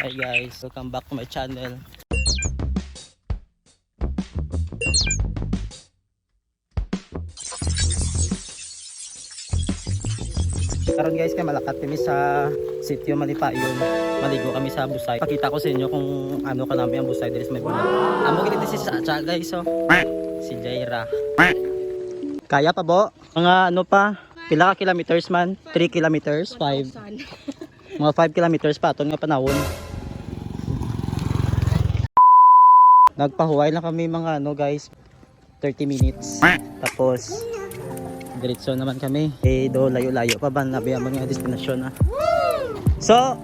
Hi guys, welcome back to my channel. Karon guys kay malakat kami sa sitio Malipayon. Maligo kami sa Busay. Pakita ko sa inyo kung ano ka namin ang Busay diri sa may bulan. Amo gid si Sacha guys oh. Si Jaira. Kaya pa bo? Mga ano pa? Pila ka kilometers man? 3 kilometers? 5? Mga 5 kilometers pa aton nga panahon. Nagpahuway lang kami mga ano guys 30 minutes. Tapos diretso naman kami. Eh do layo-layo pa ba nabi ang mga destinasyon na. So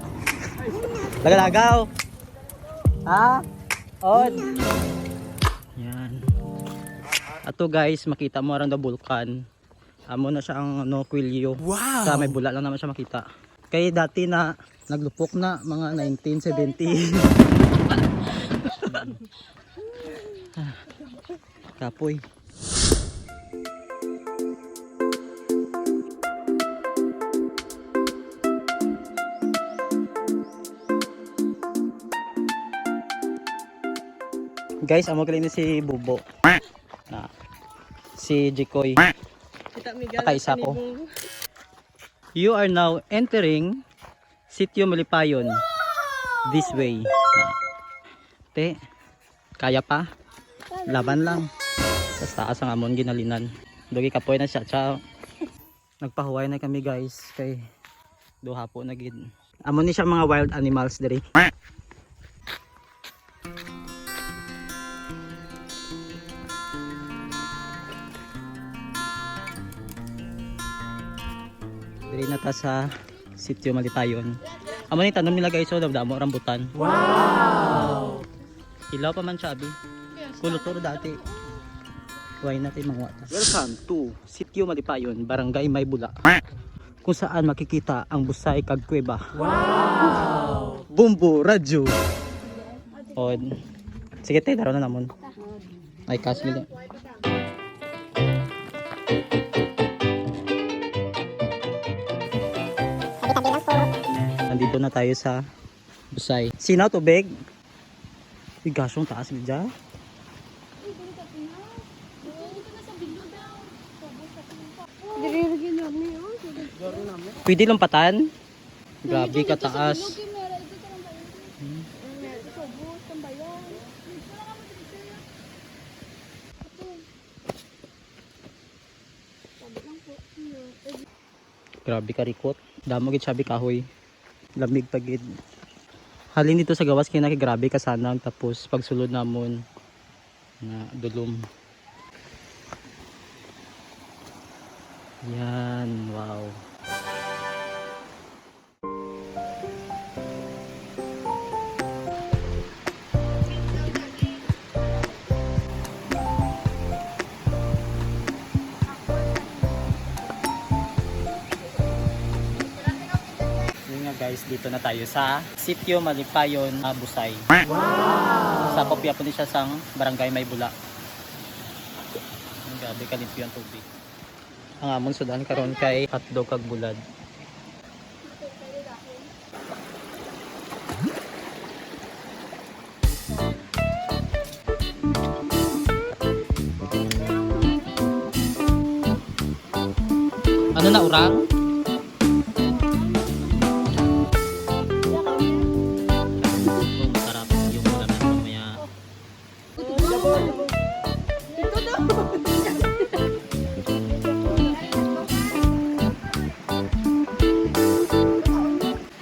Lagalagaw. Ha? On. Yan. Ato guys, makita mo around the vulkan. Amo na siya ang ano, Quilio. Wow. Sa may bula lang naman siya makita. Kaya dati na naglupok na mga 1970. Kapoy. Guys, amo kali ni si Bubo. Na si Jikoy. Nakaisa ko. You are now entering Sitio Malipayon. This way. Na. Te, kaya pa? Laban lang. Sa taas ang amon ginalinan. Dogi kapoy na siya. Ciao. Nagpahuway na kami guys. Kay duha po na gid. Amon ni siya mga wild animals diri. Diri na ta sa sitio Malipayon. Amo ni tanom nila guys so damo rambutan. Wow. Ilaw pa man siya abi. Kulutor dati. Why natin mga wata. Welcome to Sitio Malipayon, Barangay Maybula. Kung saan makikita ang Busay kag Kuweba. Wow! Bumbo Radyo. On. Sige te, daro na namon. Ay kas mili. Nandito na tayo sa Busay. Sinaw tubig. Uy, gasong taas medya. Pwede lumpatan? Grabe kataas. Grabe karikot. Damo gid sabi kahoy. Lamig pagid. Halin dito sa gawas kay grabe kasanang tapos pagsulod namon na dulom. Yan, wow. Guys, dito na tayo sa Sitio Malipayon, Busay. Wow! Sa kopya po siya sang Barangay Maybula. Ang Grabe kalimpyo ang tubig. Ang amon sudan karon kay hotdog kag bulad. Ano na urang?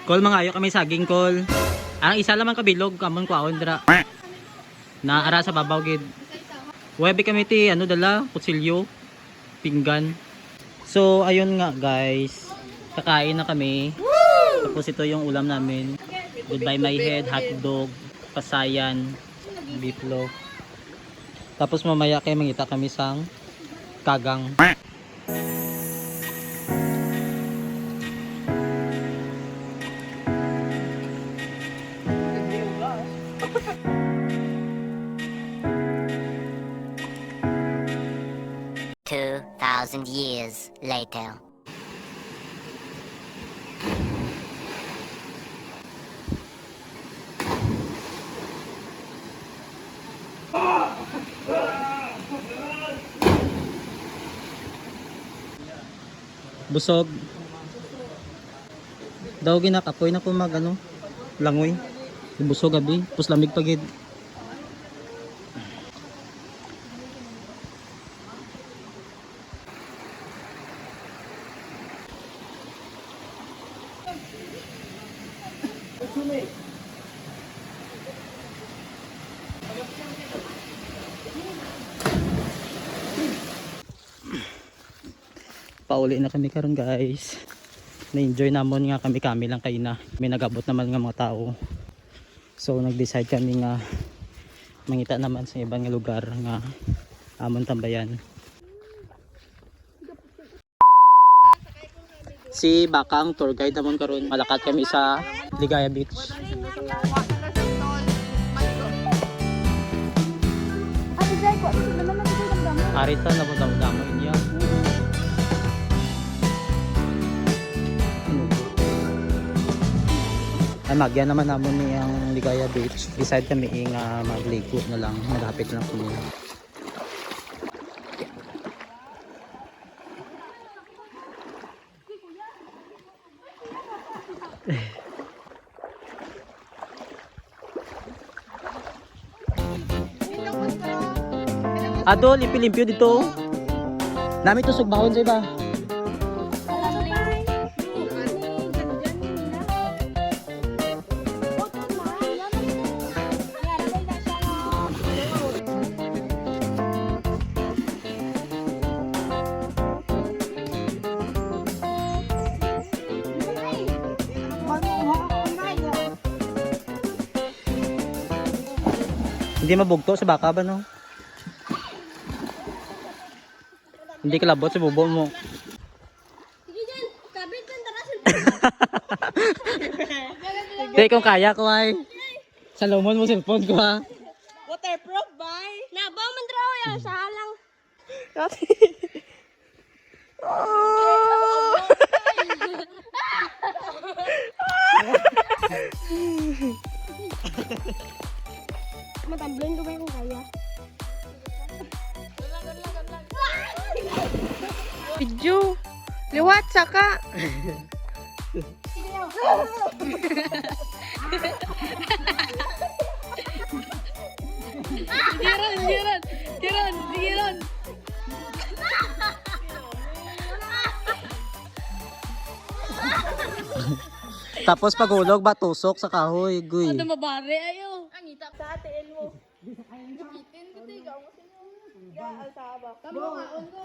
Kol mga ayo kami saging kol. Ang isa lamang kabilog kamon kwaon dra. Na ara sa babaw gid. Webe kami ti ano dala kutsilyo, pinggan. So ayun nga guys. Kakain na kami. Tapos ito yung ulam namin. Goodbye my head, hotdog, pasayan, beef loaf. Tapos mamaya kay mangita kami sang kagang. 2,000 years later. Busog. Daw ginakapoy na po mag ano, langoy. Busog gabi, puslamig pagid. Pauli na kami karon guys. Na-enjoy namon nga kami kami lang kay na. May nagabot naman nga mga tao. So nag-decide kami nga mangita naman sa ibang lugar nga amon tambayan. Si Bakang tour guide naman karon. Malakat kami sa Ligaya Beach. Arita na po damo niya. Ay magya naman namon ni ang Ligaya Beach. Decide kami nga magligo na lang, maghapit lang kami. Ado, limpi-limpyo dito. Nami to sugbahon sa iba. Hindi mabugto sa baka ba no? Hindi kalabot sa bubo mo. Sige dyan, kabit lang tara Hindi kung kaya ko ay. Salomon mo cellphone ko ha. Waterproof, bye! Nabaw man traw yan, sa halang. Matamblin ko ba kung kaya? Video. Liwat saka. Diron, diron, diron, diron. Tapos pagulog ba tusok sa kahoy, guy. Ano mabare ayo. Angita sa atin mo. Gipitin ko tiga mo sino. Ya, alsaba. Tamo nga, ungo.